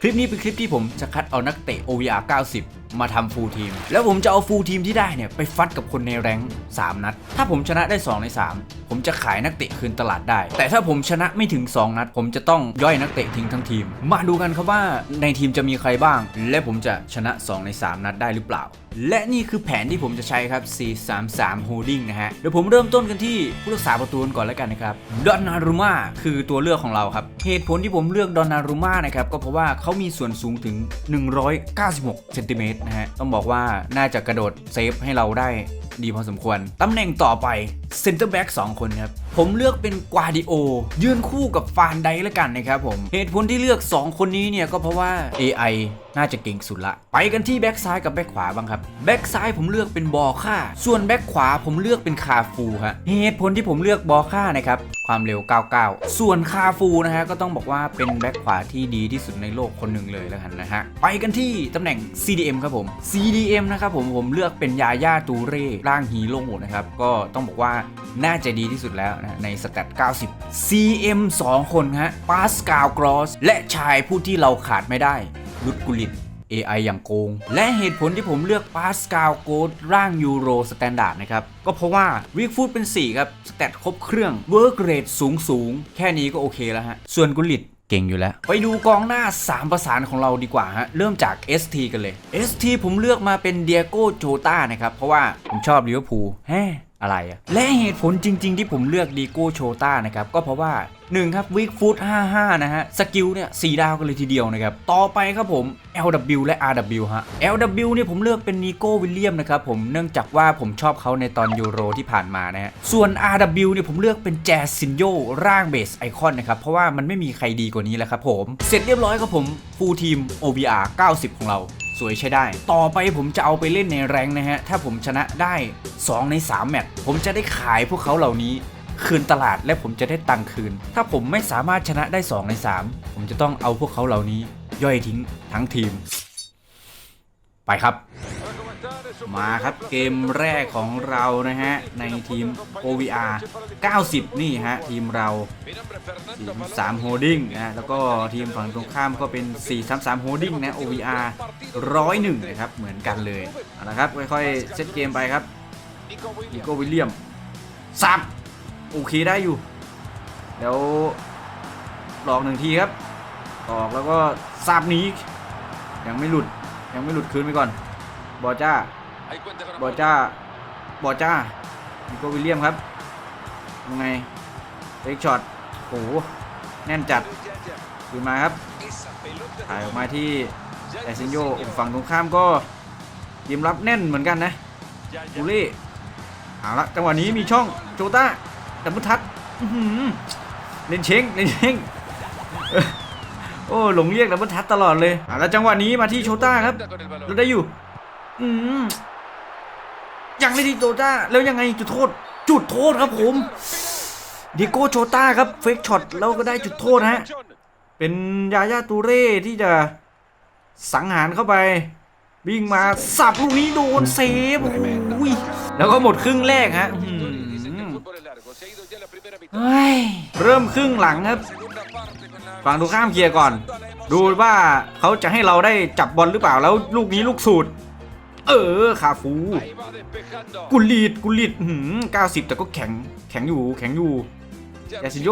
คลิปนี้เป็นคลิปที่ผมจะคัดเอานักเตะ OVR 90 มาทำฟูลทีม แล้วผมจะเอาฟูลทีมที่ได้เนี่ยไปฟัดกับคนในแรง3นัด ถ้าผมชนะได้ 2 ใน 3 ผมจะขายนักเตะคืนตลาดได้ แต่ถ้าผมชนะไม่ถึง 2 นัด ผมจะต้องย่อยนักเตะทิ้งทั้งทีม มาดูกันครับว่าในทีมจะมีใครบ้าง และผมจะชนะ 2 ใน 3 นัดได้หรือเปล่า และนี่คือแผนที่ผมจะใช้ครับ 433 Holding นะฮะ เดี๋ยวผมเริ่มต้นกันที่ผู้รักษาประตูก่อนแล้วกันนะครับ ดอนนารุมาคือตัวเลือกของเราครับ เหตุผลที่ผมเลือกดอนนารุมานะครับก็เพราะว่าเขามีส่วนสูงถึง 196เซนติเมตรนะฮะ ต้องบอกว่าน่าจะกระโดดเซฟให้เราได้ดีพอสมควร ตำแหน่งต่อไปเซนเตอร์แบ็ก2คนครับ ผมเลือกเป็นกวาดิโอ ยืนคู่กับฟานไดแล้วกันนะครับผม เหตุผลที่เลือก 2 คนนี้เนี่ยก็เพราะว่า AI น่าจะเก่งสุดละ ไปกันที่แบ็กซ้ายกับแบ็กขวาบ้างครับ แบ็กซ้ายผมเลือกเป็นบอค่า ส่วนแบ็กขวาผมเลือกเป็นคาฟูฮะเหตุผลที่ผมเลือกบอค่านะครับ ความเร็ว 99 ส่วนคาฟูนะฮะก็ต้องบอกว่าเป็นแบ็กขวาที่ดีที่สุดในโลกคนหนึ่งเลยแล้วกันนะฮะ ไปกันที่ตำแหน่ง CDM ครับผม CDM นะครับผมผมเลือกเป็นยาย่าตูเร่ร่างฮีโร่นะครับ ก็ต้องบอกว่าน่าจะดีที่สุดแล้วนะในสกัด90 CM 2 คนฮะปาสกาลกรอส และชายผู้ที่เราขาดไม่ได้ลุดกุลิต AI อย่างโกง และเหตุผลที่ผมเลือกปาสกาลโกดร่างยูโรสแตนดาร์ดนะครับ ก็เพราะว่าวิกฟูดเป็น 4 ครับ สแตทครบเครื่องเวิร์กเรทสูงสูงแค่นี้ก็โอเคแล้วฮะ ส่วนกุลิตเก่งอยู่แล้ว ไปดูกองหน้า 3 ประสานของเราดีกว่าฮะ เริ่มจาก ST กันเลย ST ผมเลือกมาเป็นเดียโก้โจตานะครับ เพราะว่าผมชอบลิเวอร์พูลแฮ อะไรและเหตุผลจริง ๆ ที่ผมเลือกดีโก้โชต้านะครับ ก็เพราะว่า 1 ครับวิกฟูด55 นะฮะ สกิลเนี่ย4ดาวกันเลยทีเดียวนะครับ ต่อไปครับผม LW และ RW ฮะ LW เนี่ยผมเลือกเป็นนิโก้วิลเลียมนะครับผมเนื่องจากว่าผมชอบเขาในตอนยูโรที่ผ่านมานะฮะ ส่วน RW เนี่ยผมเลือกเป็นแจสซินโยร่างเบสไอคอนนะครับ เพราะว่ามันไม่มีใครดีกว่านี้แล้วครับผม เสร็จเรียบร้อยครับผมฟูลทีม OBR 90 ของเรา สวยใช้ได้ ต่อไปผมจะเอาไปเล่นในแรงนะฮะ ถ้าผมชนะได้ 2 ใน 3 แมตช์ผมจะได้ขายพวกเขาเหล่านี้ คืนตลาดและผมจะได้ตังค์คืน ถ้าผมไม่สามารถชนะได้ 2 ใน 3 ผมจะต้องเอาพวกเขาเหล่านี้ ย่อยทิ้งทั้งทีม ไปครับ มาครับเกมแรกของเรานะฮะ ในทีม OVR 90 นี่ฮะ ทีมเราทีม3 Holding นะแล้วก็ทีมฝั่งตรงข้ามก็เป็น 433 Holding นะ OVR 101 นะครับ เหมือนกันเลยเอาละครับค่อยๆ เซตเกมไปครับนิโกวิลเลียมซับโอเคได้อยู่เดี๋ยวหลอกหนึ่งทีครับออกแล้วก็ซับนี้ยังไม่หลุดยังไม่หลุดคืนไปก่อน บอจ้า บอจ้า บอจ้านิโก้วิลเลียมครับ ยังไงเล็กช็อตโอ้โห แน่นจัดคืนมาครับ ถ่ายออกมาที่แอซินโยฝั่งตรงข้ามก็ทีมรับแน่นเหมือนกันนะบูเล่เอาละจังหวะนี้มีช่องโจต้าดับเบิลทัชอื้อหือเล่นเช้งเล่นเช้งเออโอ้หลงเรียกดับเบิลทัชตลอดเลยเอาละจังหวะนี้มาที่โชต้าครับเราได้อยู่ อืมยังไม่ทีโจต้า แล้วยังไงจุดโทษ จุดโทษครับผมดิโก้โชต้าครับเฟกช็อตแล้วก็ได้จุดโทษฮะเป็นยาย่าตูเร่ที่จะสังหารเข้าไป วิ่งมาสับลูกนี้โดนเซฟโอ้ยแล้วก็หมดครึ่งแรกฮะเฮ้ยเริ่มครึ่งหลังครับฝั่งตรงข้ามเคลียร์ก่อน ดูว่าเขาจะให้เราได้จับบอลหรือเปล่าแล้วลูกนี้ลูกสูตร เออคาฟู กุลีดกุลีดหืมเก้าสิบแต่ก็แข็งแข็งอยู่แข็งอยู่ยาซินโย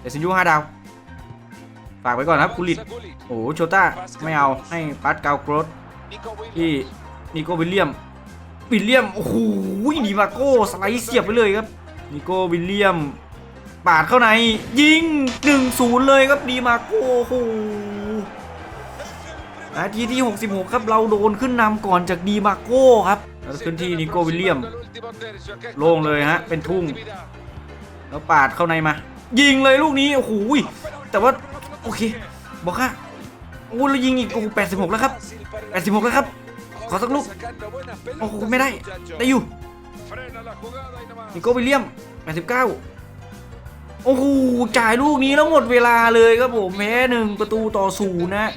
เดซินโยห้าดาว ฝากไว้ก่อนครับกุลิตโอ้โชต้าไม่เอาให้ปัดกาวโกรดที่นิโก้วิลเลียมวิลเลียม โอ้โหดีมาโก้สไลด์เสียบไปเลยครับนิโก้วิลเลียมปาดเข้าใน ยิง1-0เลยครับดีมาโก้โอ้โห นาทีที่ 66 ครับเราโดนขึ้นนำก่อนจากดีมาโก้ครับแล้วขึ้นที่นิโกวิลเลียม โล่งเลยฮะ เป็นทุ่ง แล้วปาดเข้าในมา ยิงเลยลูกนี้ โอ้โหแต่ว่า โอเค บอกค่ะโอ้แล้วยิงอีก โอ้แปดสิบหกแล้วครับแปดสิบหกแล้วครับ ขอสักลูก โอ้โห ไม่ได้ ได้อยู่ นิโกวิลเลียมแปดสิบเก้าโอ้โห จ่ายลูกนี้แล้วหมดเวลาเลยครับผมแพ้หนึ่งประตูต่อศูนย์นะ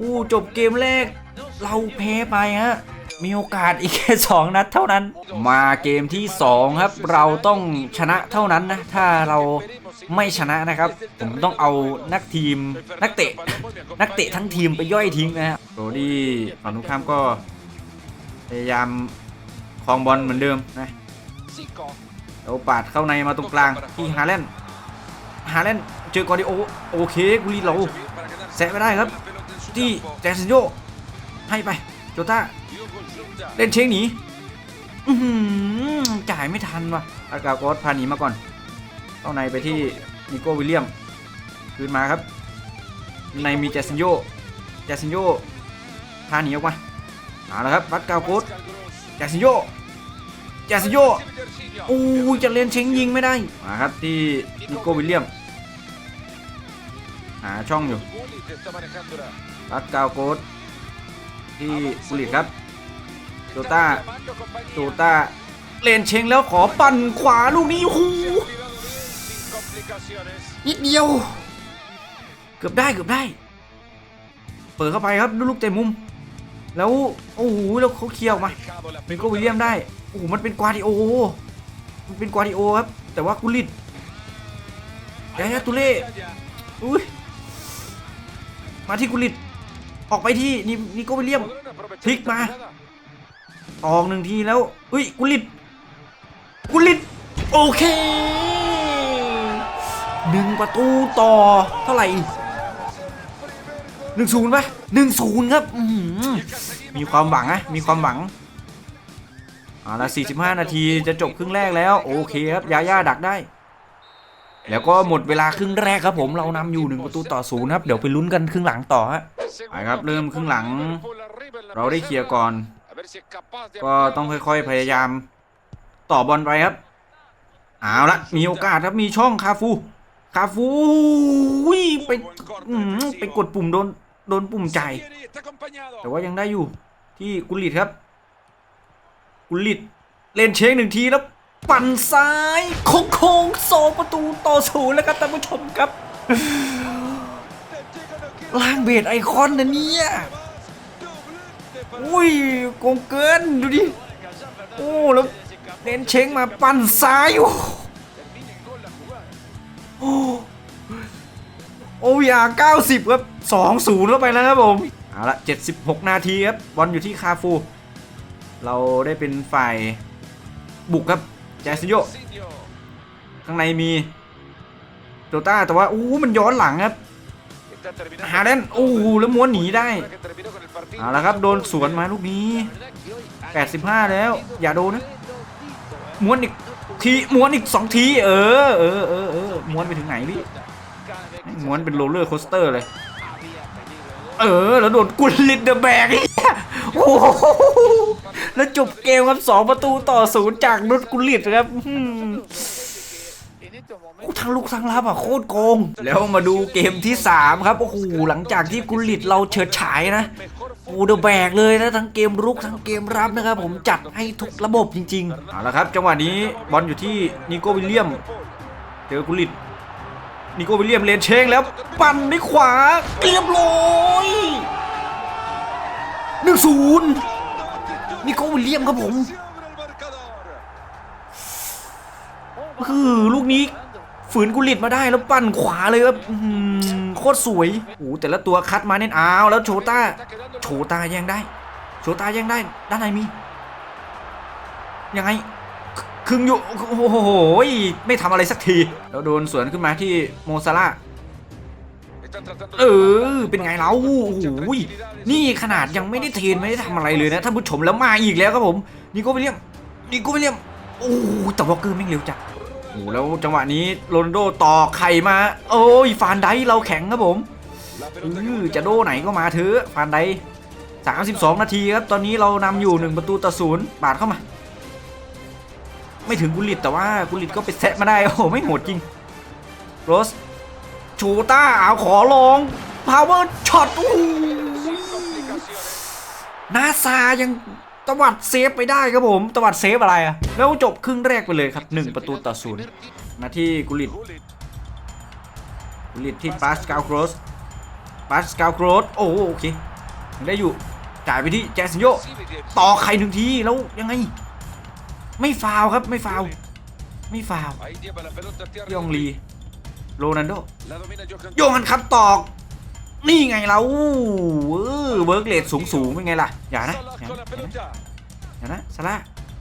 อู้จบเกมแรก เราแพ้ไปฮะมีโอกาสอีกแค่2นัดเท่านั้น มาเกมที่ 2 ครับ เราต้องชนะเท่านั้นนะ ถ้าเราไม่ชนะนะครับ ผมต้องเอานักทีมนักเตะ นักเตะทั้งทีมไปย่อยทิ้งนะฮะโรดี้ฝั่งตรงข้ามก็ พยายามครองบอลเหมือนเดิมนะเราปาดเข้าในมาตรงกลางที่ฮาแลนด์ฮาแลนด์เจอกอร์ดิโอโอเคกุลีเราแซะไม่ได้ครับ ที่แจสันโยให้ไปโจต้าเล่นเชงหนีอื้อหือจ่ายไม่ทันว่ะอากาโกสพาหนีมาก่อนเข้าในไปที่นิโก้วิลเลียม คืนมาครับ ในมีแจสันโยแจสันโยพาหนีออกมาเอาละครับบัตกาโกสแจสันโยแจสันโยอู้ยจะเล่นเชงยิงไม่ได้มาครับที่นิโก้วิลเลียมหาช่องอยู่ รัดกาวโกดที่กุลิตครับโจต้าโจต้าเลนเชงแล้วขอปั่นขวาลูกนี้หูนิดเดียว เกือบได้เกือบได้ เปิดเข้าไปครับลูกเตะมุม แล้วโอ้โหแล้วเขาเคลียร์ออกมาเป็นโกวิลเลียมได้โอ้โหมันเป็นกวาดิโอมันเป็นกวาดิโอครับ แต่ว่ากุลิตยายาตุเล่อุ้ยมาที่กุลิต ออกไปที่นี่นี่กวิลเลียมพลิกมา ออกหนึ่งทีแล้ว อุ้ยกุลิตกุลิตโอเคหนึ่งประตูต่อเท่าไหร่หนึ่งศูนย์ปะหนึ่งศูนย์ครับมีความหวังนะมีความหวังเอาละ45 นาทีจะจบครึ่งแรกแล้ว โอเคครับยาย่าดักได้ แล้วก็หมดเวลาครึ่งแรกครับผมเรานำอยู่หนึ่งประตูต่อศูนย์ครับ เดี๋ยวไปลุ้นกันครึ่งหลังต่อฮะ ไปครับเริ่มครึ่งหลัง เราได้เคลียร์ก่อน ก็ต้องค่อยๆพยายาม ต่อบอลไปครับเอาละมีโอกาสครับมีช่องคาฟูคาฟูอุ้ยไปอื้อหือไปกดปุ่มโดนโดนปุ่มใจายแต่ว่ายังได้อยู่ที่กุลิตครับ กุลิตเล่นเชงหนึ่งทีแล้วปั่นซ้ายโค้งโค้งๆสองประตูต่อศูนย์แล้วครับท่านผู้ชมครับ ล่างเบสไอคอนนะเนี่ยอุ้ยโกงเกินดูดิ โอ้แล้วเล่นเชงมาปั่นซ้ายโอ้โอ้โอ้ยา90ครับ2-0เข้าไปแล้วครับผม เอาละ76นาทีครับบอลอยู่ที่คาฟู เราได้เป็นฝ่ายบุกครับแจสซิโยข้างในมีโจต้าแต่ว่าอู้มันย้อนหลังครับ ฮาเดนโอ้โหแล้วม้วนหนีได้เอาละครับโดนสวนมาลูกนี้ 85 แล้ว อย่าโดนนะม้วนอีกทีม้วนอีกสองที เออเออเออเออม้วนไปถึงไหนพี่ม้วนเป็นโรลเลอร์โคสเตอร์เลย เออ แล้วโดนกุลลินเดอร์แบกโอ้โหแล้วจบเกมครับสองประตูต่อศูนย์จากนุชกุลลิตครับ อื้อหือโอ้ทั้งลูกทั้งรับอะโคตรโกง แล้วมาดูเกมที่ 3 ครับ โอ้โห หลังจากที่กุลลิตเราเฉิดฉายนะโอ้เดอะแบกเลยนะทั้งเกมรุกทั้งเกมรับนะครับ ผมจัดให้ทุกระบบจริงๆเอาละครับ จังหวะนี้บอลอยู่ที่นิโก้วิลเลียม เจอกุลิตนิโก้วิลเลียมเลนเชงแล้วปั่นด้วยขวาเรียบร้อยหนึ่งศูนย์นิโก้วิลเลียมครับผม คือลูกนี้ฝืนกุลิตมาได้แล้วปั่นขวาเลยครับโคตรสวยโอ้แต่ละตัวคัดมาเน้นอ้าวแล้วโชต้า โชต้าแย่งได้ โชต้าแย่งได้ ด้านในมี ยังไงคึงอยู่ โอ้โห ไม่ทำอะไรสักที แล้วโดนสวนขึ้นมาที่โมซาร่าเออ เป็นไงเราโอ้โหนี่ขนาดยังไม่ได้เทรนไม่ได้ทำอะไรเลยนะท่านผู้ชมแล้วมาอีกแล้วครับผม นี่ก็วิลเลียมนี่ก็วิลเลียมโอ้แต่วอลเกอร์แม่งเร็วจัด โอ้โหแล้วจังหวะนี้โรนโดต่อไข่มา โอ้ยฟานไดเราแข็งครับผมอือจะโดไหนก็มาเถอะฟานได32 นาทีครับ ตอนนี้เรานำอยู่ 1 ประตูต่อศูนย์บาดเข้ามา ไม่ถึงกุลิตแต่ว่ากุลิตก็ไปแซะมาได้ โอ้โห ไม่โหดจริง โรส ชูต้าเอาขอลอง พาวเวอร์ช็อตโอ้โหนาซายัง ตวัดเซฟไปได้ครับผมตวัดเซฟอะไรอะแล้วจบครึ่งแรกไปเลยครับ 1 ประตูต่อศูนย์มาที่กุลิตกุลิตที่ปาสกาลโครสปาสกาลโครสโอ้โหโอเคยังได้อยู่จ่ายไปที่แจสซินโยต่อไข่หนึ่งทีแล้วยังไง ไม่ฟาวครับไม่ฟาวไม่ฟาวยองลีโรนัลโด La domina Johan โยงันครับตอก นี่ไงเราเออเวิร์กเลทสูงสูงๆเป็นไงล่ะ อย่านะ อย่านะอย่านะสาระ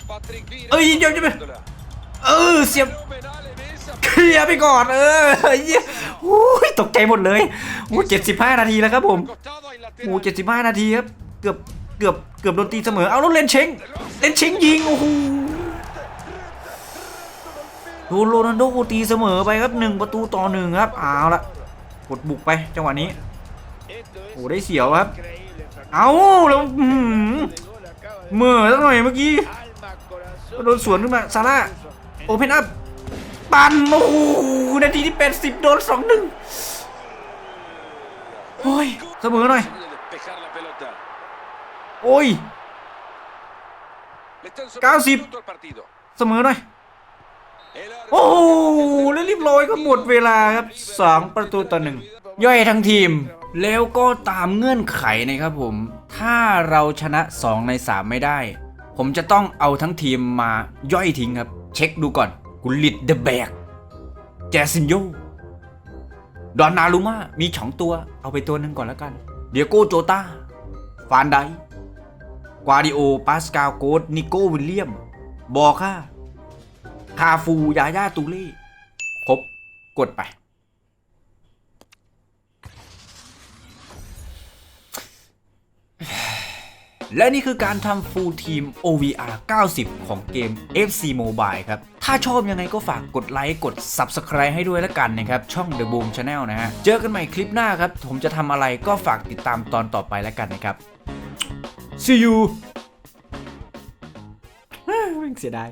Patrick Vieira. Ơi, yo- yo- Prendola. เออเสียบเคลียร์ไปก่อนเออเหี้ยโอ้ยตกใจหมดเลยโอ้เจ็ดสิบห้านาทีแล้วครับผม Costado ai โอ้เจ็ดสิบห้านาทีครับเกือบเกือบเกือบโดนตีเสมอเอาแล้วเลนเชงเลนเชงยิงโอ้โหโดนโรนัลโดตีเสมอไปครับหนึ่งประตูต่อหนึ่งครับเอาละกดบุกไปจังหวะนี้ อ้ได้เสียวครับ เอาแล้วเหมื่อสักหน่อยเมื่อกี้โดนสวนขึ้นมาซาร่าโอเพนอัพปันโอ้โหนาทีที่80โดนสองหนึ่งโอ้ยเสมอหน่อย โอ้ย Le están sobrando Casi. minuto al partido. เสมอหน่อย โอ้โหแล้วรีบร้อยก็หมดเวลาครับสองประตูต่อหนึ่งย่อยทั้งทีม แล้วก็ตามเงื่อนไขนะครับผม ถ้าเราชนะ 2 ใน 3 ไม่ได้ ผมจะต้องเอาทั้งทีมมาย่อยทิ้งครับ เช็คดูก่อนกุลิตเดอะแบกแจซินโยดอนนารูมามีสองตัวเอาไปตัวหนึงก่อนแล้วกัน เดียโกโจตาฟานไดกวาดิโอ ปาสกาลโกดนิโกวิลเลียม บอค่าคาฟู ยาย่าตูเล่ครบ กดไป และนี่คือการทำฟูลทีม OVR 90 ของเกม FC Mobile ครับ ถ้าชอบยังไงก็ฝากกดไลค์กด Subscribe ให้ด้วยละกันนะครับ ช่อง The Boom Channel นะฮะ เจอกันใหม่คลิปหน้าครับ ผมจะทำอะไรก็ฝากติดตามตอนต่อไปละกันนะครับ See you เสียดาย